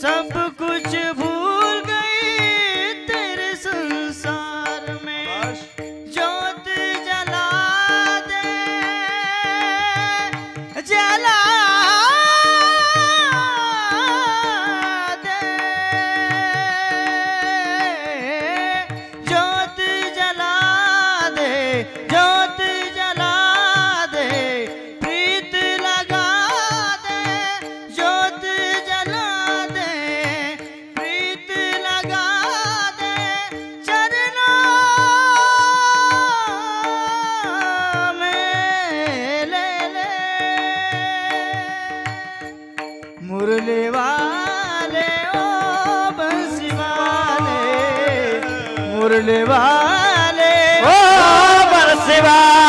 सब कुछ भूल गई तेरे संसार में। जोत जला दे जला दे। जोत जला दे મુરલી વાલે ઓ બંસીવાલે મુરલી ઓ બંસીવાલે